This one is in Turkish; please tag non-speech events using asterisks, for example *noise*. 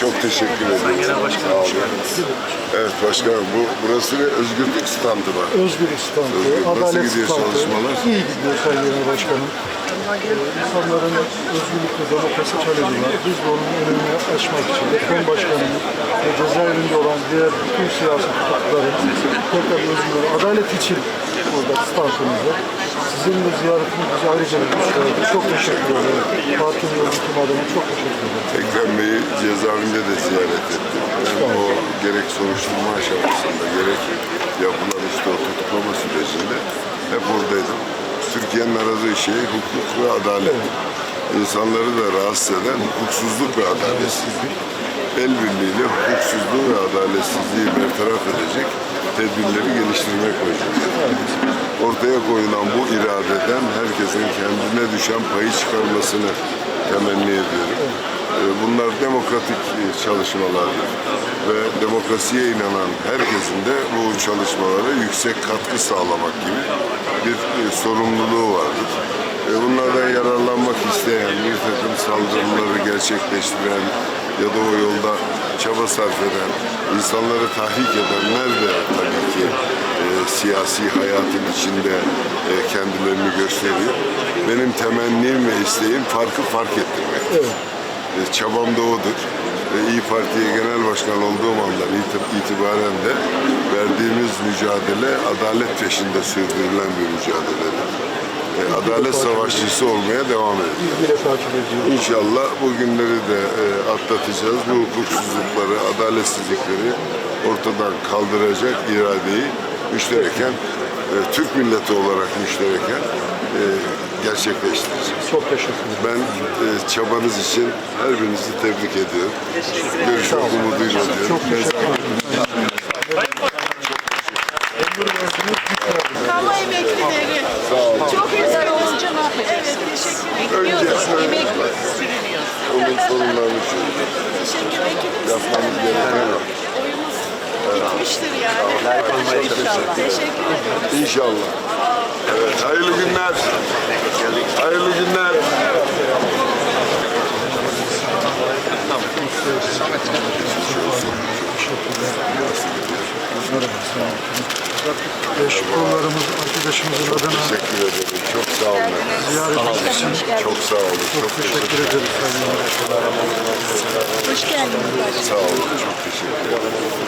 Çok teşekkür ederim. Genel Başkanım. Evet başkanım bu burası bir özgürlük standı var. Özgür İstanbul, Özgür. Nasıl adalet gidiyor standı. çalışmalar? İyi gidiyor Sayın Genel Başkanım. İnsanların özgürlük ve demokrasi talebi var. Biz de onun önünü açmak için Ekrem Başkanımız ve cezaevinde olan diğer bütün siyasi tutukluların tekrar özgür, adalet için burada standımızda. Sizin de ziyaretiniz bize ayrıca güç verdi. Çok teşekkür ederim. Partim yönetim adına çok teşekkür ederim. Ekrem Bey'i cezaevinde de ziyaret ettim. Ben o gerek soruşturma aşamasında gerek yapılan işte o tutuklama sürecinde hep oradaydım. Türkiye'nin aradığı şey hukuk ve adalet. İnsanları da rahatsız eden hukuksuzluk ve adaletsizlik. El birliğiyle hukuksuzluğu ve adaletsizliği bertaraf edecek tedbirleri geliştirmek koyacağız. Ortaya koyulan bu iradeden herkesin kendine düşen payı çıkarmasını temenni ediyorum. Ee, Bunlar demokratik e, çalışmalardır ve demokrasiye inanan herkesin de bu çalışmalara yüksek katkı sağlamak gibi bir e, sorumluluğu vardır. E, Bunlardan yararlanmak isteyen, bir takım saldırıları gerçekleştiren ya da o yolda çaba sarf eden, insanları tahrik edenler de tabii ki siyasi hayatın içinde e, kendilerini gösteriyor. Benim temennim ve isteğim farkı fark ettirmek. E, çabam da odur. E, İyi Parti'ye genel başkan olduğum andan iti- itibaren de verdiğimiz mücadele adalet peşinde sürdürülen bir mücadeledir. E, adalet savaşçısı olmaya devam edeceğiz. İnşallah bu günleri de e, atlatacağız. Bu hukuksuzlukları, adaletsizlikleri ortadan kaldıracak iradeyi müştereken, e, Türk milleti olarak müştereken e, gerçekleştireceğiz. Çok teşekkür ederim. Ben e, çabanız için her birinizi tebrik ediyorum. Görüşmek umuduyla diyorum. Çok teşekkür ederim. Kamu emeklileri. Çok üzgünüz. Evet, teşekkür Önce ediyoruz. Emekli. Onun sorunlarını çözeceğiz. Teşekkür ederim. Yapmamız gereken o. Oyumuz gitmiştir yani. *laughs* İnşallah. Teşekkür ederim. İnşallah. Evet, hayırlı günler. Hayırlı günler. Kollarımız arkadaşımızın adına Teşekkür ederim. Çok sağ olun. ziyaretiniz için Çok sağ olun. Çok teşekkür Başkanım. Hoş geldiniz. sağ olun. Çok teşekkür ederim.